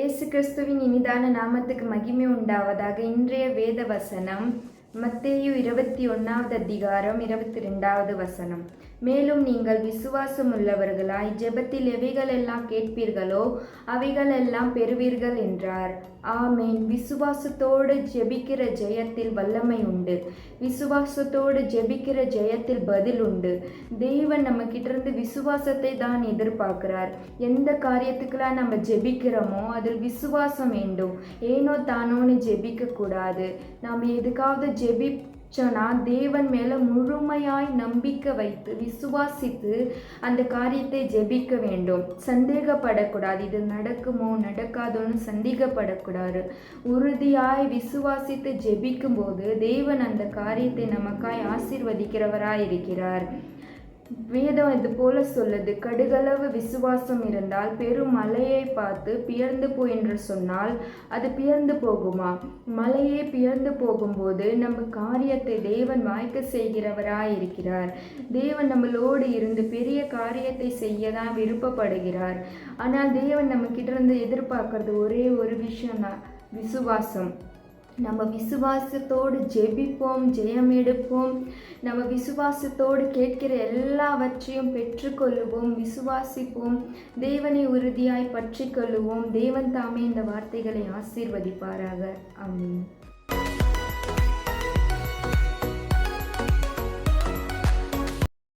இயேசு கிறிஸ்துவின் இனிதான நாமத்துக்கு மகிமை உண்டாவதாக இன்றைய வேத வசனம் மத்தேயு இருபத்தி ஒன்றாவது அதிகாரம் இருபத்தி ரெண்டாவது வசனம். மேலும் நீங்கள் விசுவாசம் உள்ளவர்களாய் ஜெபத்தில் எவைகளெல்லாம் கேட்பீர்களோ அவைகளெல்லாம் பெறுவீர்கள் என்றார். ஆமேன். விசுவாசத்தோடு ஜெபிக்கிற ஜெயத்தில் வல்லமை உண்டு. விசுவாசத்தோடு ஜெபிக்கிற ஜெயத்தில் பதில் உண்டு. தெய்வன் நம்ம கிட்ட இருந்து விசுவாசத்தை தான் எதிர்பார்க்கிறார். எந்த காரியத்துக்கெல்லாம் நம்ம ஜெபிக்கிறோமோ அதில் விசுவாசம் வேண்டும். ஏனோ தானோன்னு ஜெபிக்க கூடாது நாம் எதுக்காவது ஜெபிச்சோன்னா தேவன் மேலே முழுமையாய் நம்பிக்கை வைத்து விசுவாசித்து அந்த காரியத்தை ஜெபிக்க வேண்டும். சந்தேகப்படக்கூடாது. இது நடக்குமோ நடக்காதோன்னு சந்தேகப்படக்கூடாது. உறுதியாய் விசுவாசித்து ஜெபிக்கும்போது தேவன் அந்த காரியத்தை நமக்காய் ஆசீர்வதிக்கிறவராய் இருக்கிறார் வேதம் இது போல சொல்லுது கடுகளவு விசுவாசம் இருந்தால் பெரும் மலையை பார்த்து பியர்ந்து போ என்று சொன்னால் அது பியர்ந்து போகுமா? மலையே பியர்ந்து போகும்போது நம்ம காரியத்தை தேவன் வாய்க்க செய்கிறவராய் இருக்கிறார் தேவன் நம்மளோடு இருந்து பெரிய காரியத்தை செய்ய தான் விருப்பப்படுகிறார். ஆனால் தேவன் நம்ம கிட்ட இருந்து எதிர்பார்க்கறது ஒரே ஒரு விஷயம் தான் விசுவாசம். நம்ம விசுவாசத்தோடு ஜெபிப்போம் ஜெயம் எடுப்போம் நம்ம விசுவாசத்தோடு கேட்கிற எல்லாவற்றையும் பெற்றுக்கொள்ளுவோம் விசுவாசிப்போம். தேவனை உறுதியாய் பற்றி கொள்ளுவோம் தேவன் தாமே இந்த வார்த்தைகளை ஆசீர்வதிப்பாராக. ஆமென்.